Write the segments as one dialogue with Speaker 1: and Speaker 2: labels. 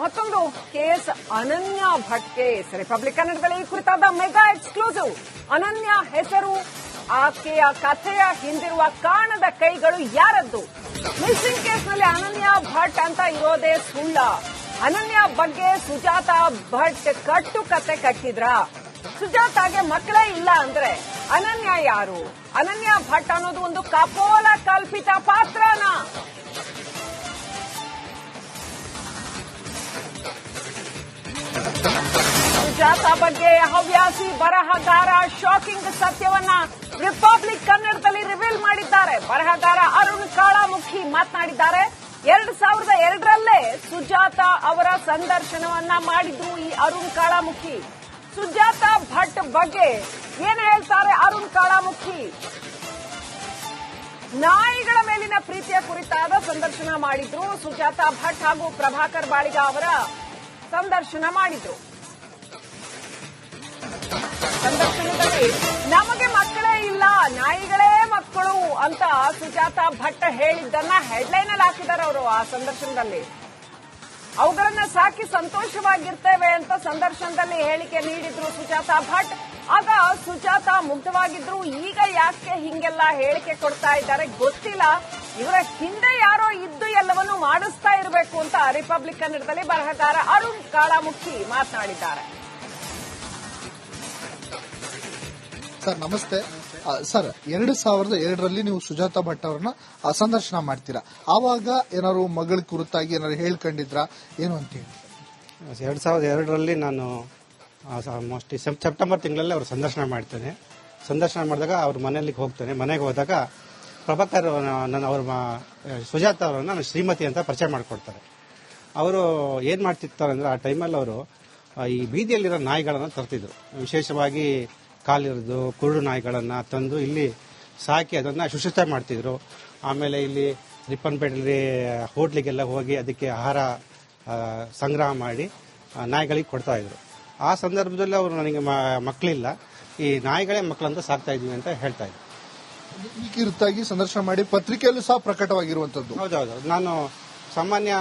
Speaker 1: ಮತ್ತೊಂದು case Ananya Bhat case Republic ಕನ್ನಡದಲ್ಲಿ ಈ ಕುರಿತಾದ ಮೆಗಾ ಎಕ್ಸ್ಕ್ಲೂಸಿವ್. ಅನನ್ಯ ಹೆಸರು ಆಕೆಯ ಕಥೆಯ ಹಿಂದಿರುವ ಕಾಣದ ಕೈಗಳು ಯಾರದ್ದು? ಮಿಸ್ಸಿಂಗ್ ಕೇಸ್ನಲ್ಲಿ ಅನನ್ಯ ಭಟ್ ಅಂತ ಇರೋದೇ ಸುಳ್ಳ. ಅನನ್ಯ ಬಗ್ಗೆ ಸುಜಾತ ಭಟ್ ಕಟ್ಟು ಕತೆ ಕಟ್ಟಿದ್ರ. ಸುಜಾತಾಗೆ ಮಕ್ಕಳೇ ಇಲ್ಲ ಅಂದ್ರೆ ಅನನ್ಯ ಯಾರು? ಅನನ್ಯ ಭಟ್ ಅನ್ನೋದು ಒಂದು ಕಪೋಲ ಕಲ್ಪಿತ ಪಾತ್ರನಾ. ಸುಜಾತ ಬಗ್ಗೆ ಹವ್ಯಾಸಿ, ಬರಹಗಾರ ಶಾಕಿಂಗ್ ಸತ್ಯವನ್ನ ರಿಪಬ್ಲಿಕ್ ಕನ್ನಡದಲ್ಲಿ ರಿವೀಲ್ ಮಾಡಿದ್ದಾರೆ. ಬರಹಗಾರ ಅರುಣ್ ಕಾಳಾಮುಖಿ ಮಾತನಾಡಿದ್ದಾರೆ. ಎರಡ್ ಸಾವಿರದ ಎರಡರಲ್ಲೇ ಸುಜಾತ ಅವರ ಸಂದರ್ಶನವನ್ನ ಮಾಡಿದ್ರು ಈ ಅರುಣ್ ಕಾಳಾಮುಖಿ. ಸುಜಾತ ಭಟ್ ಬಗ್ಗೆ ಏನ್ ಹೇಳ್ತಾರೆ ಅರುಣ್ ಕಾಳಾಮುಖಿ? ನಾಯಿಗಳ ಮೇಲಿನ ಪ್ರೀತಿಯ ಕುರಿತಾದ ಸಂದರ್ಶನ ಮಾಡಿದ್ರು. ಸುಜಾತ ಭಟ್ ಹಾಗೂ ಪ್ರಭಾಕರ್ ಬಾಳಿಗ ಅವರ ಸಂದರ್ಶನ ಮಾಡಿದ್ರು. ಸಂದರ್ಶನದಲ್ಲಿ ನಮಗೆ ಮಕ್ಕಳೇ ಇಲ್ಲ, ನಾಯಿಗಳೇ ಮಕ್ಕಳು ಅಂತ ಸುಜಾತ ಭಟ್ ಹೇಳಿದ್ದನ್ನ ಹೆಡ್ಲೈನ್ ಅಲ್ಲಿ ಹಾಕಿದ್ದಾರೆ ಅವರು ಆ ಸಂದರ್ಶನದಲ್ಲಿ. ಅವುಗಳನ್ನ ಸಾಕಿ ಸಂತೋಷವಾಗಿರ್ತೇವೆ ಅಂತ ಸಂದರ್ಶನದಲ್ಲಿ ಹೇಳಿಕೆ ನೀಡಿದ್ರು ಸುಜಾತ ಭಟ್. ಆಗ ಸುಜಾತ ಮುಗ್ಧವಾಗಿದ್ರು. ಈಗ ಯಾಕೆ ಹಿಂಗೆಲ್ಲ ಹೇಳಿಕೆ ಕೊಡ್ತಾ ಇದ್ದಾರೆ ಗೊತ್ತಿಲ್ಲ. ಇವರ ಹಿಂದೆ ಯಾರೋ ಇದ್ದು ಎಲ್ಲವನ್ನು ಮಾಡಿಸ್ತಾ ಇರಬೇಕು ಅಂತ ರಿಪಬ್ಲಿಕ್ ಕನ್ನಡದಲ್ಲಿ ಬರಹಗಾರ ಅರುಣ್ ಕಾಳಾಮುಖಿ ಮಾತನಾಡಿದ್ದಾರೆ.
Speaker 2: ಸರ್, ನಮಸ್ತೆ. ಸರ್, ಎರಡು ಸಾವಿರದ ಎರಡರಲ್ಲಿ ನೀವು ಸುಜಾತ ಭಟ್ ಅವರನ್ನ ಸಂದರ್ಶನ ಮಾಡ್ತೀರಾ? ಆವಾಗ ಏನಾದ್ರು ಮಗಳ ಕುರಿತಾಗಿ ಏನಾದ್ರು ಹೇಳ್ಕೊಂಡಿದ್ರಾ? ಏನು ಅಂತ ಹೇಳಿ.
Speaker 3: ಎರಡು ಸಾವಿರದ ಎರಡರಲ್ಲಿ ನಾನು ಆಲ್ಮೋಸ್ಟ್ ಸೆಪ್ಟೆಂಬರ್ ತಿಂಗಳಲ್ಲಿ ಅವರು ಸಂದರ್ಶನ ಮಾಡ್ತೇನೆ. ಸಂದರ್ಶನ ಮಾಡಿದಾಗ ಅವ್ರ ಮನೆಯಲ್ಲಿ ಹೋಗ್ತೇನೆ. ಮನೆಗೆ ಹೋದಾಗ ಪ್ರಭಾಕರ್ ನನ್ನ, ಅವ್ರ ಸುಜಾತ ಅವರನ್ನು ನನ್ನ ಶ್ರೀಮತಿ ಅಂತ ಪರಿಚಯ ಮಾಡಿಕೊಡ್ತಾರೆ. ಅವರು ಏನು ಮಾಡ್ತಿರ್ತಾರೆ ಅಂದ್ರೆ ಆ ಟೈಮಲ್ಲಿ ಅವರು ಈ ಬೀದಿಯಲ್ಲಿರೋ ನಾಯಿಗಳನ್ನು ತರ್ತಿದ್ರು. ವಿಶೇಷವಾಗಿ ಕಾಲಿರೋದು ಕುರುಡು ನಾಯಿಗಳನ್ನು ತಂದು ಇಲ್ಲಿ ಸಾಕಿ ಅದನ್ನು ಶುಶ್ರೂಷೆ ಮಾಡ್ತಿದ್ರು. ಆಮೇಲೆ ಇಲ್ಲಿ ರಿಪ್ಪನ್ಪೇಟೆಯಲ್ಲಿ ಹೋಟ್ಲಿಗೆಲ್ಲ ಹೋಗಿ ಅದಕ್ಕೆ ಆಹಾರ ಸಂಗ್ರಹ ಮಾಡಿ ನಾಯಿಗಳಿಗೆ ಕೊಡ್ತಾ ಇದ್ರು. ಆ ಸಂದರ್ಭದಲ್ಲಿ ಅವರು ನನಗೆ ಮಕ್ಕಳಿಲ್ಲ. ಈ ನಾಯಿಗಳೇ ಮಕ್ಕಳಂತ ಸಾಕ್ತಾ ಇದ್ವಿ ಅಂತ ಹೇಳ್ತಾ ಇದ್ರು.
Speaker 2: ಕುರಿತಾಗಿ ಸಂದರ್ಶನ ಮಾಡಿ ಪತ್ರಿಕೆಯಲ್ಲೂ ಸಹ ಪ್ರಕಟವಾಗಿರುವಂತದ್ದು
Speaker 3: ಹೌದೌದು. ನಾನು ಸಾಮಾನ್ಯ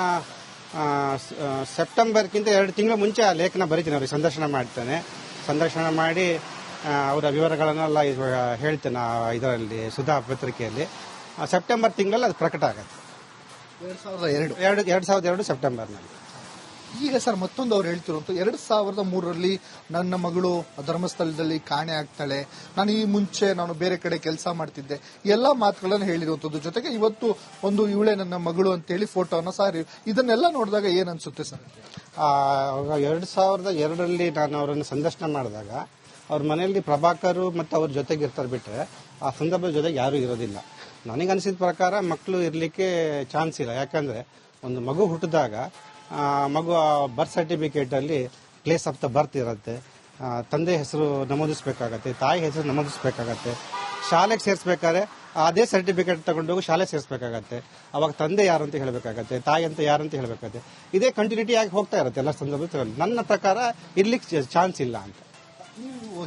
Speaker 3: ಸೆಪ್ಟೆಂಬರ್ಗಿಂತ ಎರಡು ತಿಂಗಳ ಮುಂಚೆ ಆ ಲೇಖನ ಬರೀತೀನಿ ಅವ್ರಿಗೆ. ಸಂದರ್ಶನ ಮಾಡ್ತೇನೆ. ಸಂದರ್ಶನ ಮಾಡಿ ಅವರ ವಿವರಗಳನ್ನೆಲ್ಲ ಇವಾಗ ಹೇಳ್ತೇನೆ ಇದರಲ್ಲಿ ಸುಧಾ ಪತ್ರಿಕೆಯಲ್ಲಿ. ಸೆಪ್ಟೆಂಬರ್ ತಿಂಗಳಲ್ಲಿ ಅದು ಪ್ರಕಟ ಆಗುತ್ತೆ.
Speaker 2: ಎರಡು ಸಾವಿರದ ಎರಡು.
Speaker 3: ಎರಡು ಎರಡು ಸಾವಿರದ ಎರಡು ಸೆಪ್ಟೆಂಬರ್ನಲ್ಲಿ.
Speaker 2: ಈಗ ಸರ್ ಮತ್ತೊಂದು ಅವ್ರು ಹೇಳ್ತಿರೋದು ಎರಡು ಸಾವಿರದ ಮೂರರಲ್ಲಿ ನನ್ನ ಮಗಳು ಧರ್ಮಸ್ಥಳದಲ್ಲಿ ಕಾಣೆ ಆಗ್ತಾಳೆ. ನಾನು ಈ ಮುಂಚೆ ನಾನು ಬೇರೆ ಕಡೆ ಕೆಲಸ ಮಾಡ್ತಿದ್ದೆ. ಎಲ್ಲ ಮಾತುಗಳನ್ನು ಹೇಳಿರುವಂತದ್ದು ಜೊತೆಗೆ ಇವತ್ತು ಒಂದು ಇವಳೆ ನನ್ನ ಮಗಳು ಅಂತೇಳಿ ಫೋಟೋನ ಸಾರಿ ಇದನ್ನೆಲ್ಲ ನೋಡಿದಾಗ ಏನನ್ಸುತ್ತೆ ಅನ್ಸುತ್ತೆ ಸರ್?
Speaker 3: ಎರಡು ಸಾವಿರದ ಎರಡರಲ್ಲಿ ನಾನು ಅವರನ್ನು ಸಂದರ್ಶನ ಮಾಡಿದಾಗ ಅವ್ರ ಮನೆಯಲ್ಲಿ ಪ್ರಭಾಕರ್ ಮತ್ತು ಅವ್ರ ಜೊತೆಗೆ ಇರ್ತಾರೆ ಬಿಟ್ರೆ ಆ ಸಂದರ್ಭದ ಜೊತೆಗೆ ಯಾರೂ ಇರೋದಿಲ್ಲ. ನನಗೆ ಅನಿಸಿದ ಪ್ರಕಾರ ಮಕ್ಕಳು ಇರಲಿಕ್ಕೆ ಚಾನ್ಸ್ ಇಲ್ಲ. ಯಾಕಂದ್ರೆ ಒಂದು ಮಗು ಹುಟ್ಟಿದಾಗ ಮಗು ಆ, ಬರ್ತ್ ಸರ್ಟಿಫಿಕೇಟಲ್ಲಿ ಪ್ಲೇಸ್ ಆಫ್ ದ ಬರ್ತ್ ಇರುತ್ತೆ. ತಂದೆ ಹೆಸರು ನಮೂದಿಸಬೇಕಾಗತ್ತೆ ತಾಯಿ ಹೆಸರು ನಮೂದಿಸಬೇಕಾಗತ್ತೆ. ಶಾಲೆಗೆ ಸೇರಿಸ್ಬೇಕಾದ್ರೆ ಅದೇ ಸರ್ಟಿಫಿಕೇಟ್ ತಗೊಂಡೋಗಿ ಶಾಲೆ ಸೇರಿಸಬೇಕಾಗತ್ತೆ. ಅವಾಗ ತಂದೆ ಯಾರು ಅಂತ ಹೇಳಬೇಕಾಗತ್ತೆ ತಾಯಿ ಅಂತ ಯಾರು ಅಂತ ಹೇಳಬೇಕಾಗತ್ತೆ. ಇದೇ ಕಂಟಿನ್ಯೂಟಿ ಆಗಿ ಹೋಗ್ತಾ ಇರುತ್ತೆ ಎಲ್ಲ ಸಂದರ್ಭದಲ್ಲಿ. ನನ್ನ ಪ್ರಕಾರ ಇರ್ಲಿಕ್ಕೆ ಚಾನ್ಸ್ ಇಲ್ಲ ಅಂತ.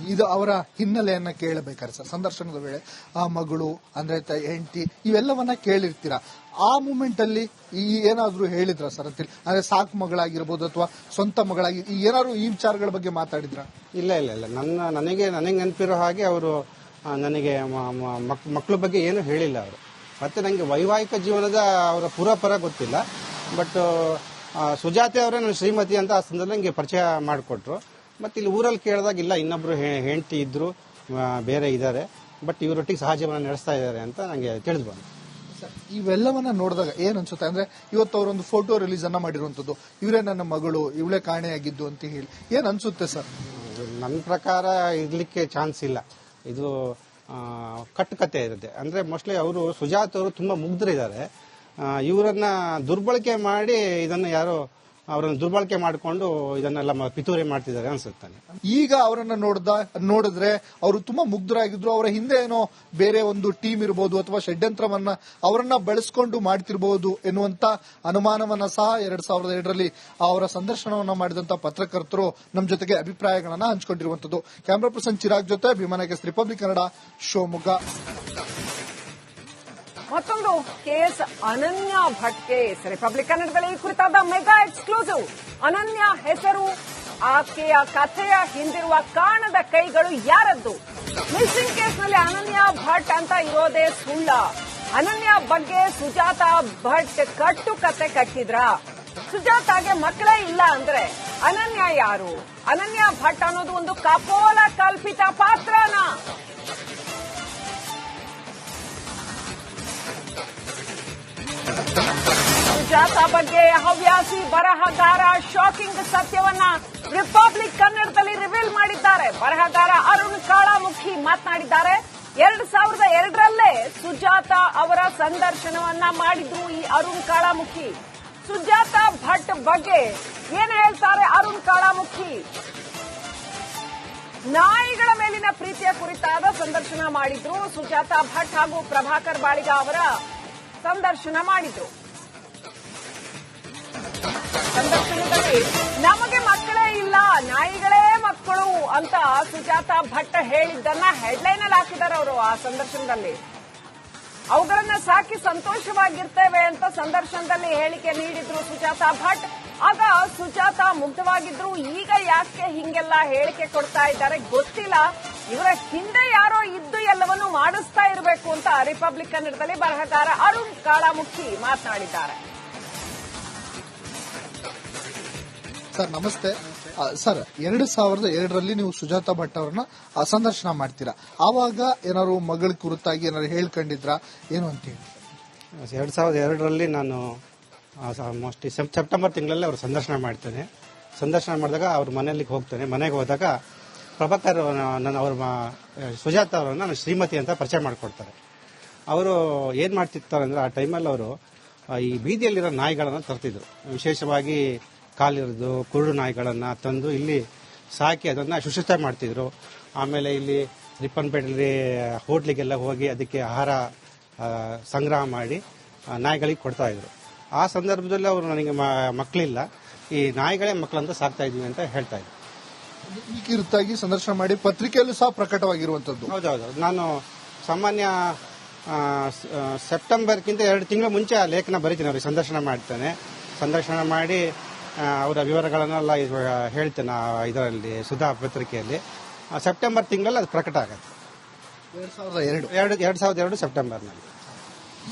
Speaker 2: ಇದು ಅವರ ಹಿನ್ನೆಲೆಯನ್ನ ಕೇಳಬೇಕಾದ್ರೆ ಸರ್, ಸಂದರ್ಶನದ ವೇಳೆ ಆ ಮಗಳು, ಅಂದ್ರೆ ಹೆಂಡತಿ, ಇವೆಲ್ಲವನ್ನ ಕೇಳಿರ್ತೀರ? ಆ ಮೂಮೆಂಟ್ ಅಲ್ಲಿ ಈ ಏನಾದ್ರೂ ಹೇಳಿದ್ರ ಸರ್ ಅಂತೇಳಿ ಅಂದ್ರೆ ಸಾಕು ಮಗಳಾಗಿರ್ಬೋದು ಅಥವಾ ಸ್ವಂತ ಮಗಳಾಗಿ, ಈ ಏನಾದ್ರು ಈ ವಿಚಾರಗಳ ಬಗ್ಗೆ ಮಾತಾಡಿದ್ರ?
Speaker 3: ಇಲ್ಲ ಇಲ್ಲ ಇಲ್ಲ. ನನ್ನ, ನನಗೆ ನನಗೆ ನೆನಪಿರೋ ಹಾಗೆ ಅವರು ನನಗೆ ಮಕ್ಕಳ ಬಗ್ಗೆ ಏನು ಹೇಳಿಲ್ಲ ಅವರು. ಮತ್ತೆ ನನಗೆ ವೈವಾಹಿಕ ಜೀವನದ ಅವರ ಪೂರ್ವಪರ ಗೊತ್ತಿಲ್ಲ. ಬಟ್ ಸುಜಾತೆ ಅವರೇ ನನ್ನ ಶ್ರೀಮತಿ ಅಂತ ಆ ಸಂದರ್ಭದಲ್ಲಿ ನನಗೆ ಪರಿಚಯ ಮಾಡಿಕೊಟ್ರು. ಮತ್ತೆ ಇಲ್ಲಿ ಊರಲ್ಲಿ ಕೇಳಿದಾಗ ಇಲ್ಲ ಇನ್ನೊಬ್ರು ಹೆಂಡತಿ ಇದ್ರು ಬೇರೆ ಇದ್ದಾರೆ ಬಟ್ ಇವರೊಟ್ಟಿಗೆ ಸಹಜೀವನ ನಡೆಸ್ತಾ ಇದ್ದಾರೆ ಅಂತ ನನಗೆ ತಿಳಿದು ಬಂತು.
Speaker 2: ಇವೆಲ್ಲವನ್ನ ನೋಡಿದಾಗ ಏನ್ ಅನ್ಸುತ್ತೆ ಅಂದ್ರೆ ಇವತ್ತು ಅವರೊಂದು ಫೋಟೋ ರಿಲೀಸ್ ಅನ್ನ ಮಾಡಿರುವಂತದ್ದು ಇವರೇ ನನ್ನ ಮಗಳು ಇವಳೇ ಕಾಣೆಯಾಗಿದ್ದು ಅಂತ ಹೇಳಿ. ಏನ್ ಅನ್ಸುತ್ತೆ ಸರ್?
Speaker 3: ನನ್ನ ಪ್ರಕಾರ ಇರ್ಲಿಕ್ಕೆ ಚಾನ್ಸ್ ಇಲ್ಲ. ಇದು ಕಟ್ ಕಟ್ಟುಕತೆ ಇರುತ್ತೆ. ಅಂದ್ರೆ ಮೋಸ್ಟ್ಲಿ ಅವರು ಸುಜಾತ್ ಅವರು ತುಂಬಾ ಮುಗ್ಧರಿದ್ದಾರೆ ಇವರನ್ನ ದುರ್ಬಳಕೆ ಮಾಡಿ ಇದನ್ನ ಯಾರೋ ಅವರನ್ನು ದುರ್ಬಳಕೆ ಮಾಡಿಕೊಂಡು ಇದನ್ನೆಲ್ಲ ಪಿತೂರಿ ಮಾಡ್ತಿದ್ದಾರೆ ಅನ್ಸುತ್ತೆ
Speaker 2: ಈಗ ಅವರನ್ನ ನೋಡ್ದ, ನೋಡಿದ್ರೆ ಅವರು ತುಂಬಾ ಮುಗ್ಧರಾಗಿದ್ರು. ಅವರ ಹಿಂದೆ ಏನೋ ಬೇರೆ ಒಂದು ಟೀಮ್ ಇರಬಹುದು ಅಥವಾ ಷಡ್ಯಂತ್ರವನ್ನ ಅವರನ್ನ ಬೆಳೆಸ್ಕೊಂಡು ಮಾಡ್ತಿರಬಹುದು ಎನ್ನುವಂತ ಅನುಮಾನವನ್ನ ಸಹ ಎರಡ್ ಸಾವಿರದ ಎರಡರಲ್ಲಿ ಅವರ ಸಂದರ್ಶನವನ್ನ ಮಾಡಿದಂತ ಪತ್ರಕರ್ತರು ನಮ್ಮ ಜೊತೆಗೆ ಅಭಿಪ್ರಾಯಗಳನ್ನ ಹಂಚಿಕೊಂಡಿರುವಂತದ್ದು. ಕ್ಯಾಮರಾ ಪರ್ಸನ್ ಚಿರಾಗ್ ಜೊತೆ ಅಭಿಮಾನಕ್ಕೆ ರಿಪಬ್ಲಿಕ್ ಕನ್ನಡ, ಶಿವಮೊಗ್ಗ.
Speaker 1: ಮತ್ತೊಂದು case Ananya Bhat case Republic ಕನ್ನಡದಲ್ಲಿ ಈ ಕುರಿತಾದ ಮೆಗಾ ಎಕ್ಸ್ಕ್ಲೂಸಿವ್. ಅನನ್ಯ ಹೆಸರು ಆಕೆಯ ಕಥೆಯ ಹಿಂದಿರುವ ಕಾಣದ ಕೈಗಳು ಯಾರದ್ದು? ಮಿಸ್ಸಿಂಗ್ ಕೇಸ್ನಲ್ಲಿ ಅನನ್ಯ ಭಟ್ ಅಂತ ಇರೋದೇ ಸುಳ್ಳ. ಅನನ್ಯ ಬಗ್ಗೆ ಸುಜಾತ ಭಟ್ ಕಟ್ಟು ಕತೆ ಕಟ್ಟಿದ್ರ. ಸುಜಾತಾಗೆ ಮಕ್ಕಳೇ ಇಲ್ಲ ಅಂದ್ರೆ ಅನನ್ಯ ಯಾರು? ಅನನ್ಯ ಭಟ್ ಅನ್ನೋದು ಒಂದು ಕಪೋಲ ಕಲ್ಪಿತ ಪಾತ್ರನ. ಸುಜಾತ ಬಗ್ಗೆ ಹವ್ಯಾಸಿ, ಬರಹಗಾರ ಶಾಕಿಂಗ್ ಸತ್ಯವನ್ನ ರಿಪಬ್ಲಿಕ್ ಕನ್ನಡದಲ್ಲಿ ರಿವೀಲ್ ಮಾಡಿದ್ದಾರೆ. ಬರಹಗಾರ ಅರುಣ್ ಕಾಳಾಮುಖಿ ಮಾತನಾಡಿದ್ದಾರೆ. ಎರಡ್ ಸಾವಿರದ ಎರಡರಲ್ಲೇ ಸುಜಾತ ಅವರ ಸಂದರ್ಶನವನ್ನ ಮಾಡಿದ್ರು ಈ ಅರುಣ್ ಕಾಳಾಮುಖಿ. ಸುಜಾತ ಭಟ್ ಬಗ್ಗೆ ಏನ್ ಹೇಳ್ತಾರೆ ಅರುಣ್ ಕಾಳಾಮುಖಿ? ನಾಯಿಗಳ ಮೇಲಿನ ಪ್ರೀತಿಯ ಕುರಿತಾದ ಸಂದರ್ಶನ ಮಾಡಿದ್ರು. ಸುಜಾತ ಭಟ್ ಹಾಗೂ ಪ್ರಭಾಕರ್ ಬಾಳಿಗ ಅವರ ಸಂದರ್ಶನ ಮಾಡಿದ್ರು. ಸಂದರ್ಶನದಲ್ಲಿ ನಮಗೆ ಮಕ್ಕಳೇ ಇಲ್ಲ, ನಾಯಿಗಳೇ ಮಕ್ಕಳು ಅಂತ ಸುಜಾತ ಭಟ್ ಹೇಳಿದ್ದನ್ನ ಹೆಡ್ಲೈನ್ ಅಲ್ಲಿ ಹಾಕಿದ್ದಾರೆ ಅವರು ಆ ಸಂದರ್ಶನದಲ್ಲಿ. ಅವುಗಳನ್ನ ಸಾಕಿ ಸಂತೋಷವಾಗಿರ್ತೇವೆ ಅಂತ ಸಂದರ್ಶನದಲ್ಲಿ ಹೇಳಿಕೆ ನೀಡಿದ್ರು ಸುಜಾತ ಭಟ್. ಆಗ ಸುಜಾತ ಮುಗ್ಧವಾಗಿದ್ರು. ಈಗ ಯಾಕೆ ಹಿಂಗೆಲ್ಲ ಹೇಳಿಕೆ ಕೊಡ್ತಾ ಇದ್ದಾರೆ ಗೊತ್ತಿಲ್ಲ. ಇವರ ಹಿಂದೆ ಯಾರೋ ಇದ್ದು ಎಲ್ಲವನ್ನೂ ಮಾಡಿಸ್ತಾ ಇರಬೇಕು ಅಂತ ರಿಪಬ್ಲಿಕ್ ಕನ್ನಡದಲ್ಲಿ ಬರಹಗಾರ ಅರುಣ್ ಕಾಳಾಮುಖಿ ಮಾತನಾಡಿದ್ದಾರೆ.
Speaker 2: ಸರ್, ನಮಸ್ತೆ. ಸರ್, ಎರಡು ಸಾವಿರದ ಎರಡರಲ್ಲಿ ನೀವು ಸುಜಾತ ಭಟ್ ಅವರನ್ನ ಸಂದರ್ಶನ ಮಾಡ್ತೀರಾ? ಆವಾಗ ಏನಾದ್ರು ಮಗಳ ಕುರಿತಾಗಿ ಏನಾದ್ರು ಹೇಳ್ಕೊಂಡಿದ್ರಾ? ಏನು ಅಂತ ಹೇಳಿ.
Speaker 3: ಎರಡು ಸಾವಿರದ ಎರಡರಲ್ಲಿ ನಾನು ಮೋಸ್ಟ್ಲಿ ಸೆಪ್ಟೆಂಬರ್ ತಿಂಗಳಲ್ಲಿ ಅವರು ಸಂದರ್ಶನ ಮಾಡ್ತೇನೆ. ಸಂದರ್ಶನ ಮಾಡಿದಾಗ ಅವ್ರ ಮನೆಯಲ್ಲಿ ಹೋಗ್ತೇನೆ. ಮನೆಗೆ ಹೋದಾಗ ಪ್ರಭಾಕರ್ ನನ್ನ, ಅವ್ರ ಸುಜಾತ ಅವರನ್ನು ನನ್ನ ಶ್ರೀಮತಿ ಅಂತ ಪರಿಚಯ ಮಾಡಿಕೊಡ್ತಾರೆ. ಅವರು ಏನು ಮಾಡ್ತಿರ್ತಾರೆ ಅಂದ್ರೆ ಆ ಟೈಮಲ್ಲಿ ಅವರು ಈ ಬೀದಿಯಲ್ಲಿರೋ ನಾಯಿಗಳನ್ನು ತರ್ತಿದ್ರು. ವಿಶೇಷವಾಗಿ ಕಾಲಿರೋದು ಕುರುಡು ನಾಯಿಗಳನ್ನು ತಂದು ಇಲ್ಲಿ ಸಾಕಿ ಅದನ್ನು ಶುಶ್ರೂಷೆ ಮಾಡ್ತಿದ್ರು. ಆಮೇಲೆ ಇಲ್ಲಿ ರಿಪ್ಪನ್ಪೇಟೆಯಲ್ಲಿ ಹೋಟ್ಲಿಗೆಲ್ಲ ಹೋಗಿ ಅದಕ್ಕೆ ಆಹಾರ ಸಂಗ್ರಹ ಮಾಡಿ ನಾಯಿಗಳಿಗೆ ಕೊಡ್ತಾ ಇದ್ರು. ಆ ಸಂದರ್ಭದಲ್ಲಿ ಅವರು ನನಗೆ ಮಕ್ಕಳಿಲ್ಲ. ಈ ನಾಯಿಗಳೇ ಮಕ್ಕಳಂತ ಸಾಕ್ತಾ ಇದ್ವಿ ಅಂತ ಹೇಳ್ತಾ ಇದ್ರು.
Speaker 2: ಕುರಿತಾಗಿ ಸಂದರ್ಶನ ಮಾಡಿ ಪತ್ರಿಕೆಯಲ್ಲೂ ಸಹ ಪ್ರಕಟವಾಗಿರುವಂತದ್ದು
Speaker 3: ಹೌದೌದು. ನಾನು ಸಾಮಾನ್ಯ ಸೆಪ್ಟೆಂಬರ್ಗಿಂತ ಎರಡು ತಿಂಗಳ ಮುಂಚೆ ಆ ಲೇಖನ ಬರೀತೀನಿ ಅವ್ರಿಗೆ. ಸಂದರ್ಶನ ಮಾಡ್ತೇನೆ. ಸಂದರ್ಶನ ಮಾಡಿ ಅವರ ವಿವರಗಳನ್ನೆಲ್ಲ ಇವಾಗ ಹೇಳ್ತೇನೆ ಇದರಲ್ಲಿ ಸುಧಾ ಪತ್ರಿಕೆಯಲ್ಲಿ. ಸೆಪ್ಟೆಂಬರ್ ತಿಂಗಳಲ್ಲಿ ಅದು ಪ್ರಕಟ ಆಗುತ್ತೆ.
Speaker 2: ಎರಡು ಸಾವಿರದ ಎರಡು.
Speaker 3: ಎರಡು ಎರಡು ಸಾವಿರದ ಎರಡು ಸೆಪ್ಟೆಂಬರ್ನಲ್ಲಿ.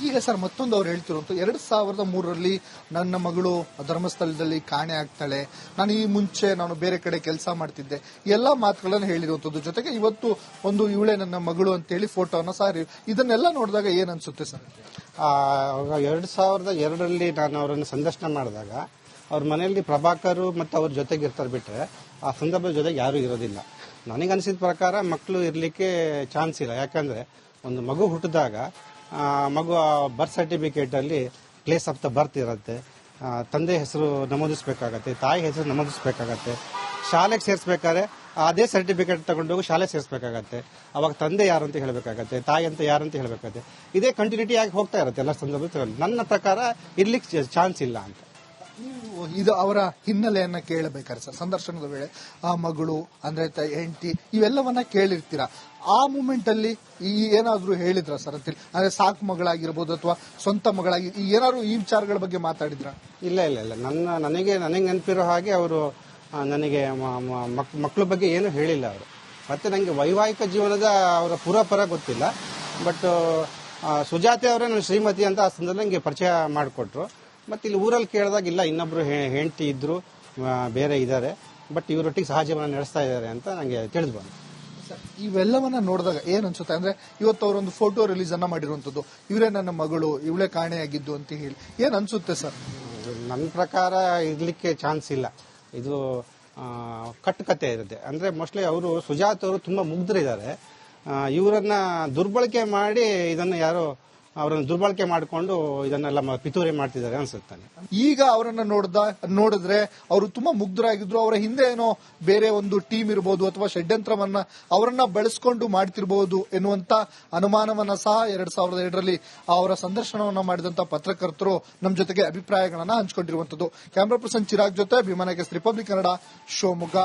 Speaker 2: ಈಗ ಸರ್ ಮತ್ತೊಂದು ಅವ್ರು ಹೇಳ್ತಿರೋದು ಎರಡು ಸಾವಿರದ ಮೂರರಲ್ಲಿ ನನ್ನ ಮಗಳು ಧರ್ಮಸ್ಥಳದಲ್ಲಿ ಕಾಣೆ ಆಗ್ತಾಳೆ. ನಾನು ಈ ಮುಂಚೆ ನಾನು ಬೇರೆ ಕಡೆ ಕೆಲಸ ಮಾಡ್ತಿದ್ದೆ. ಎಲ್ಲ ಮಾತುಗಳನ್ನು ಹೇಳಿರುವಂತದ್ದು ಜೊತೆಗೆ ಇವತ್ತು ಒಂದು ಇವಳೆ ನನ್ನ ಮಗಳು ಅಂತೇಳಿ ಫೋಟೋನ ಸಾರಿ ಇದನ್ನೆಲ್ಲ ನೋಡಿದಾಗ ಏನನ್ಸುತ್ತೆ ಅನ್ಸುತ್ತೆ ಸರ್?
Speaker 3: ಎರಡು ಸಾವಿರದ ಎರಡರಲ್ಲಿ ನಾನು ಅವರನ್ನು ಸಂದರ್ಶನ ಮಾಡಿದಾಗ ಅವ್ರ ಮನೆಯಲ್ಲಿ ಪ್ರಭಾಕರ್ ಮತ್ತು ಅವ್ರ ಜೊತೆಗೆ ಇರ್ತಾರೆ ಬಿಟ್ರೆ ಆ ಸಂದರ್ಭದ ಜೊತೆಗೆ ಯಾರೂ ಇರೋದಿಲ್ಲ. ನನಗೆ ಅನಿಸಿದ ಪ್ರಕಾರ ಮಕ್ಕಳು ಇರಲಿಕ್ಕೆ ಚಾನ್ಸ್ ಇಲ್ಲ. ಯಾಕಂದ್ರೆ ಒಂದು ಮಗು ಹುಟ್ಟಿದಾಗ ಮಗು ಆ, ಬರ್ತ್ ಸರ್ಟಿಫಿಕೇಟಲ್ಲಿ ಪ್ಲೇಸ್ ಆಫ್ ದ ಬರ್ತ್ ಇರುತ್ತೆ. ತಂದೆ ಹೆಸರು ನಮೂದಿಸಬೇಕಾಗತ್ತೆ ತಾಯಿ ಹೆಸರು ನಮೂದಿಸಬೇಕಾಗತ್ತೆ. ಶಾಲೆಗೆ ಸೇರಿಸ್ಬೇಕಾದ್ರೆ ಅದೇ ಸರ್ಟಿಫಿಕೇಟ್ ತಗೊಂಡೋಗಿ ಶಾಲೆ ಸೇರಿಸಬೇಕಾಗತ್ತೆ. ಅವಾಗ ತಂದೆ ಯಾರು ಅಂತ ಹೇಳಬೇಕಾಗತ್ತೆ ತಾಯಿ ಅಂತ ಯಾರು ಅಂತ ಹೇಳಬೇಕಾಗತ್ತೆ. ಇದೇ ಕಂಟಿನ್ಯೂಟಿ ಆಗಿ ಹೋಗ್ತಾ ಇರುತ್ತೆ ಎಲ್ಲ ಸಂದರ್ಭದಲ್ಲಿ. ನನ್ನ ಪ್ರಕಾರ ಇರ್ಲಿಕ್ಕೆ ಚಾನ್ಸ್ ಇಲ್ಲ ಅಂತ.
Speaker 2: ಇದು ಅವರ ಹಿನ್ನೆಲೆಯನ್ನ ಕೇಳಬೇಕಾದ್ರೆ ಸರ್, ಸಂದರ್ಶನದ ವೇಳೆ ಆ ಮಗಳು, ಅಂದ್ರೆ ಹೆಂಡತಿ, ಇವೆಲ್ಲವನ್ನ ಕೇಳಿರ್ತೀರ? ಆ ಮೂಮೆಂಟ್ ಅಲ್ಲಿ ಈ ಏನಾದ್ರೂ ಹೇಳಿದ್ರ ಸರ್ ಅಂತೇಳಿ ಅಂದ್ರೆ ಸಾಕು ಮಗಳಾಗಿರ್ಬೋದು ಅಥವಾ ಸ್ವಂತ ಮಗಳಾಗಿ, ಈ ಏನಾದ್ರು ಈ ವಿಚಾರಗಳ ಬಗ್ಗೆ ಮಾತಾಡಿದ್ರ?
Speaker 3: ಇಲ್ಲ ಇಲ್ಲ ಇಲ್ಲ. ನನ್ನ, ನನಗೆ ನನಗೆ ನೆನಪಿರೋ ಹಾಗೆ ಅವರು ನನಗೆ ಮಕ್ಕಳ ಬಗ್ಗೆ ಏನು ಹೇಳಿಲ್ಲ ಅವರು. ಮತ್ತೆ ನನಗೆ ವೈವಾಹಿಕ ಜೀವನದ ಅವರ ಪೂರ್ವಪರ ಗೊತ್ತಿಲ್ಲ. ಬಟ್ ಸುಜಾತೆ ಅವರೇ ನನ್ನ ಶ್ರೀಮತಿ ಅಂತ ಆ ಸಂದರ್ಭದಲ್ಲಿ ನನಗೆ ಪರಿಚಯ ಮಾಡಿಕೊಟ್ರು. ಮತ್ತೆ ಇಲ್ಲಿ ಊರಲ್ಲಿ ಕೇಳಿದಾಗ ಇಲ್ಲ ಇನ್ನೊಬ್ರು ಹೆಂಡತಿ ಇದ್ರು ಬೇರೆ ಇದ್ದಾರೆ ಬಟ್ ಇವರೊಟ್ಟಿಗೆ ಸಹಜೀವನ ನಡೆಸ್ತಾ ಇದ್ದಾರೆ ಅಂತ ನನಗೆ ತಿಳಿದು ಬಂತು.
Speaker 2: ಇವೆಲ್ಲವನ್ನ ನೋಡಿದಾಗ ಏನ್ ಅನ್ಸುತ್ತೆ ಅಂದ್ರೆ ಇವತ್ತು ಅವರೊಂದು ಫೋಟೋ ರಿಲೀಸ್ ಅನ್ನ ಮಾಡಿರುವಂತದ್ದು ಇವರೇ ನನ್ನ ಮಗಳು ಇವಳೇ ಕಾಣೆಯಾಗಿದ್ದು ಅಂತ ಹೇಳಿ. ಏನ್ ಅನ್ಸುತ್ತೆ ಸರ್?
Speaker 3: ನನ್ನ ಪ್ರಕಾರ ಇರ್ಲಿಕ್ಕೆ ಚಾನ್ಸ್ ಇಲ್ಲ. ಇದು ಕಟ್ ಕಟ್ಟುಕತೆ ಇರುತ್ತೆ. ಅಂದ್ರೆ ಮೋಸ್ಟ್ಲಿ ಅವರು ಸುಜಾತ್ ಅವರು ತುಂಬಾ ಮುಗ್ಧರಿದ್ದಾರೆ ಇವರನ್ನ ದುರ್ಬಳಕೆ ಮಾಡಿ ಇದನ್ನ ಯಾರೋ ಅವರನ್ನು ದುರ್ಬಳಕೆ ಮಾಡಿಕೊಂಡು ಇದನ್ನೆಲ್ಲ ಪಿತೂರಿ ಮಾಡ್ತಿದ್ದಾರೆ ಅನ್ಸುತ್ತೆ
Speaker 2: ಈಗ ಅವರನ್ನ ನೋಡ್ದ, ನೋಡಿದ್ರೆ ಅವರು ತುಂಬಾ ಮುಗ್ಧರಾಗಿದ್ರು. ಅವರ ಹಿಂದೆ ಏನೋ ಬೇರೆ ಒಂದು ಟೀಮ್ ಇರಬಹುದು ಅಥವಾ ಷಡ್ಯಂತ್ರವನ್ನ ಅವರನ್ನ ಬೆಳೆಸ್ಕೊಂಡು ಮಾಡ್ತಿರಬಹುದು ಎನ್ನುವಂತ ಅನುಮಾನವನ್ನ ಸಹ ಎರಡ್ ಸಾವಿರದ ಎರಡರಲ್ಲಿ ಅವರ ಸಂದರ್ಶನವನ್ನ ಮಾಡಿದಂತ ಪತ್ರಕರ್ತರು ನಮ್ಮ ಜೊತೆಗೆ ಅಭಿಪ್ರಾಯಗಳನ್ನ ಹಂಚಿಕೊಂಡಿರುವಂತದ್ದು. ಕ್ಯಾಮರಾ ಪರ್ಸನ್ ಚಿರಾಗ್ ಜೊತೆ ಅಭಿಮಾನಕ್ಕೆ ರಿಪಬ್ಲಿಕ್ ಕನ್ನಡ, ಶಿವಮೊಗ್ಗ.